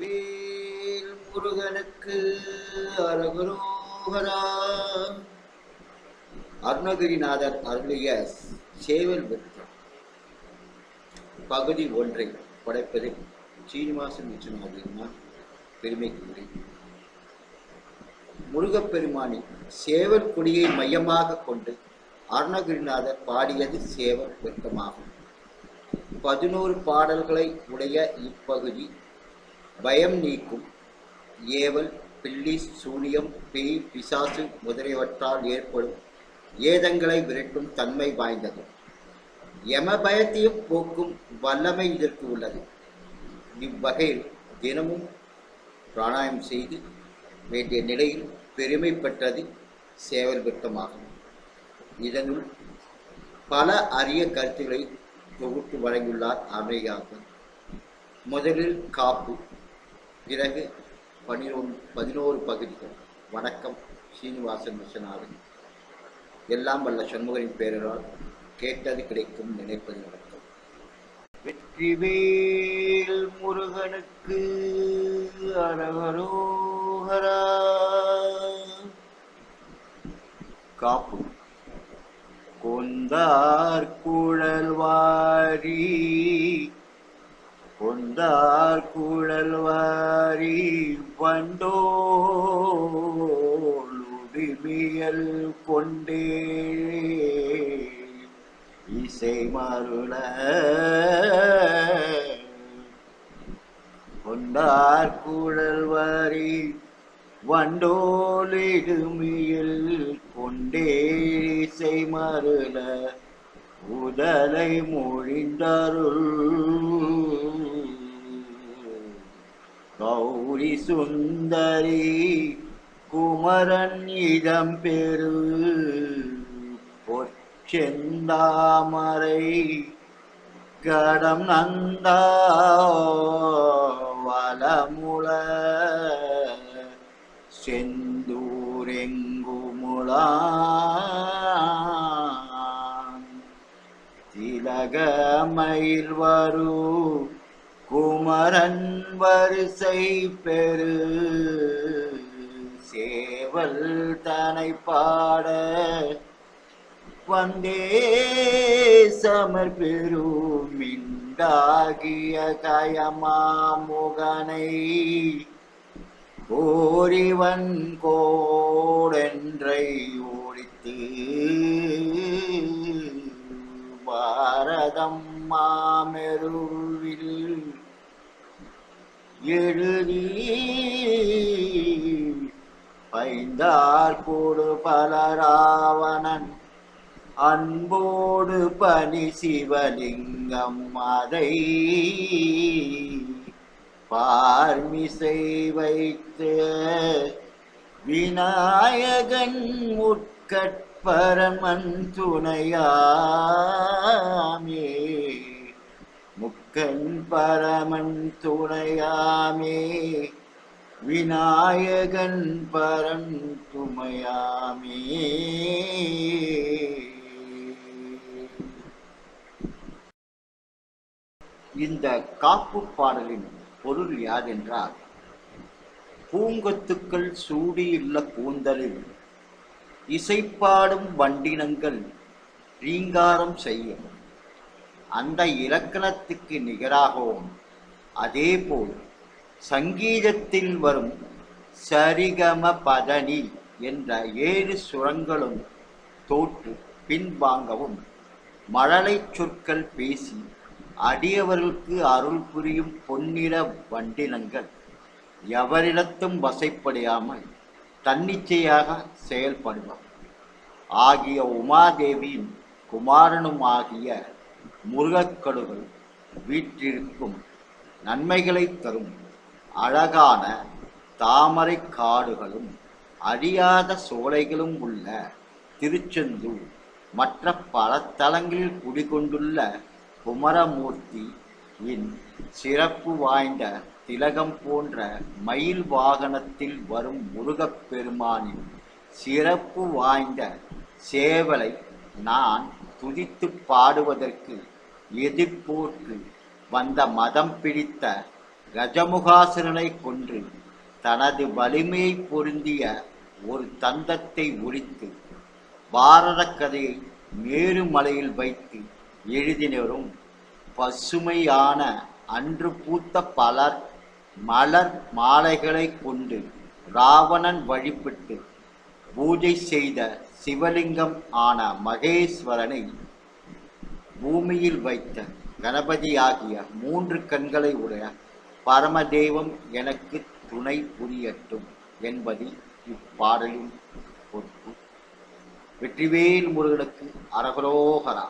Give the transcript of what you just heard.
வேல் முருகனுக்கு அரகுரோகரா. அருணகிரிநாதர் அருளிய சேவல் விருத்தம் பகுதி ஒன்றை படைப்பதில் சீனிவாசன் விஸ்வநாதன் பெருமைக்குரிய முருகப்பெருமானின் சேவல் கொடியை மையமாக கொண்டு அருணகிரிநாதர் பாடியது சேவல் விருத்தமாகும் பதினோரு பாடல்களை உடைய இப்பகுதி பயம் நீக்கும். ஏவல் பில்லி சூனியம் பேய் பிசாசு முதலியவற்றால் ஏற்படும் ஏதங்களை விரட்டும் தன்மை வாய்ந்தது. யம பயத்தையும் போக்கும் வல்லமை இதற்கு உள்ளது. இவ்வகையில் தினமும் பிராணாயம் செய்து வேண்டிய நிலையில் பெருமை பெற்றது சேவல் விருத்தமாகும் இதனுள் பல அரிய கருத்துக்களை தொகுத்து வழங்கியுள்ளார் அமெரிக்காவுக்கு முதலில் காப்பு. பிறகு பனிரொன்று பதினோரு பகுதிகள். வணக்கம் சீனிவாசன் விஸ்வநாதன் எல்லாம் வல்ல சண்முகரின் பேரரால் கேட்டது கிடைக்கும் நினைப்பது நடக்கும் வெற்றிவேல் முருகனுக்கு அரகரோகரா காப்பு. கொந்தார் குழல் வாரி வந்தார் குழல் வாரி வண்டோளுடிமியல் கொண்டே. இசை மருள கொண்டார் குழல் வாரி வண்டோலிடுமியில் கொண்டே. இசை மருள உடலை மொழிந்தருள் சுந்தரி குமரன் இதம் பெரு பொற்செந்தாமரை கடம் நந்தா வளமுள. செந்தூரெங்குமுளான். திலகமயிர்வரு குமரன் வரிசை பெரு சேவல் தனை பாட வந்தே சமர் பெருமிண்டாகிய கயமாமுகனை ஓரிவன் கோடென்றை ஓடித்து பாரதம் மாமெருவில் எழுதி பைந்தார் கூடு பலராவணன். அன்போடு பனி சிவலிங்கம் அதை. பார்மிசை வைத்து விநாயகன் உட்கட்பரமன் துணையாமே. கண் பரமன் துணையாமே. விநாயகன் பரன் துமையாமே. இந்த காப்பு பாடலின் பொருள் யாதென்றால் பூங்கொத்துக்கள் சூடியுள்ள கூந்தலில் இசைப்பாடும் வண்டினங்கள் ரீங்காரம் செய்யும் அந்த இலக்கணத்துக்கு நிகராகவும் அதேபோல் சங்கீதத்தில் வரும் சரிகம பதனி என்ற ஏழு சுரங்களும் தோற்று பின்வாங்கவும் மழலை சொற்கள் பேசி அடியவர்களுக்கு அருள் புரியும் பொன்னிற வண்டினங்கள் எவரிடத்தும் வசைப்படையாமல் தன்னிச்சையாக செயல்படுவார். ஆகிய உமாதேவியின் குமாரனும் ஆகிய முருகக்கடுகள் வீற்றிருக்கும் நன்மைகளை தரும் அழகான தாமரை காடுகளும் அழியாத சோலைகளும் உள்ள திருச்செந்தூர். மற்ற பல தலங்களில் குடிகொண்டுள்ள குமரமூர்த்தி இன் சிறப்பு வாய்ந்த திலகம் போன்ற மயில் வாகனத்தில் வரும் முருகப்பெருமானின் சிறப்பு வாய்ந்த சேவலை நான் துதித்து பாடுவதற்கு எதிர்போர்க்கு வந்த மதம் பிடித்த கஜமுகாசுரனை கொன்று தனது வலிமையை பொருந்திய ஒரு தந்தத்தை ஒழித்து பாரத கதையை மேருமலையில் வைத்து எழுதினரும் பசுமையான அன்று பூத்த பலர் மலர் மாலைகளை கொண்டு ராவணன் வழிபட்டு பூஜை செய்த சிவலிங்கம் ஆன மகேஸ்வரனை பூமியில் வைத்த கணபதியாகிய மூன்று கண்களை உடைய பரமதேவம் எனக்கு துணை புரியட்டும் என்பது இப்பாடலின் பொறுப்பு வெற்றிவேல் முருகனுக்கு அரகரோகரா